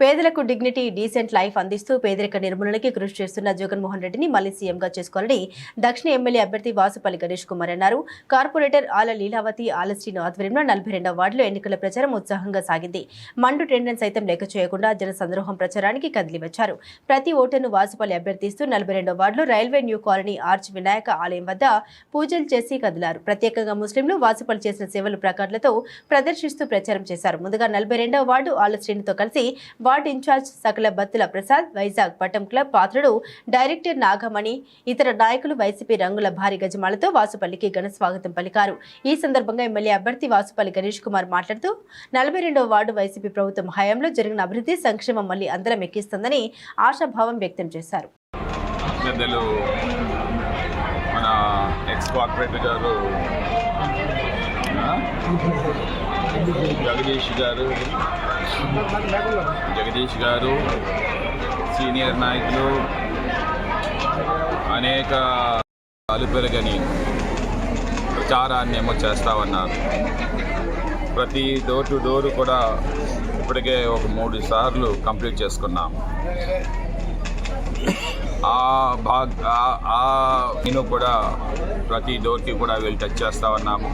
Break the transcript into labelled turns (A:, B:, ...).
A: పేదలకు dignity decent life అందిస్తూ పేదరిక నిర్మూలనకి కృషి చేస్తున్న జగన్మోహన్ రెడ్డిని మళ్ళీ సీఎంగా చేసుకోవాలని దక్షిణ ఎమ్మెల్యే అభ్యర్థి వాసుపల్లి గణేష్ కుమార్ అన్నారు. కార్పొరేటర్ ఆల లీలావతి ఆలశ్రీను ఆధ్వర్యంలో నలభై రెండవ వార్డులో ఎన్నికల ప్రచారం ఉత్సాహంగా సాగింది. మండు టెండెన్స్ సైతం లెక్క చేయకుండా జన సంద్రోహం ప్రచారానికి కదిలివచ్చారు ప్రతి ఓటర్ను వాసుపల్లి అభ్యర్థిస్తూ నలభై రెండవ వార్డులో railway new colony arch Vinayaka ఆలయం వద్ద పూజలు చేసి కదిలారు. ప్రత్యేకంగా ముస్లింలు వాసుపల్లి చేసిన సేవలు ప్లకార్డులతో ప్రదర్శిస్తూ ప్రచారం చేశారు. ముందుగా నలభై రెండవ వార్డు ఆలశ్రీనితో కలిసి వార్డ్ ఇన్ఛార్జ్ సకల బత్తుల ప్రసాద్ వైజాగ్ పట్టం క్లబ్ పాత్రుడు డైరెక్టర్ నాగమణి ఇతర నాయకులు వైసీపీ రంగుల భారీ గజమాలతో వాసుపల్లికి ఘన స్వాగతం పలికారు. ఈ సందర్భంగా ఎమ్మెల్యే అభ్యర్థి వాసుపల్లి గణేష్ కుమార్ మాట్లాడుతూ నలభై రెండవ వార్డు వైసీపీ ప్రభుత్వం హయాంలో జరిగిన అభివృద్ధి సంక్షేమం మళ్ళీ అందరం ఎక్కిస్తుందని ఆశాభావం వ్యక్తం చేశారు.
B: మన ఎక్స్ గారు జగదీష్ గారు జగదీష్ గారు సీనియర్ నాయకులు అనేక అలుపెరగని ప్రచారాన్ని ఏమో చేస్తా ఉన్నారు ప్రతి డోర్ టు డోర్ కూడా ఇప్పటికే ఒక మూడు సార్లు కంప్లీట్ చేసుకున్నాం. ఆ భాగ్ ఆ- నేను కూడా ప్రతి డోర్కి కూడా వెళ్ళి టచ్ చేస్తా ఉన్నాము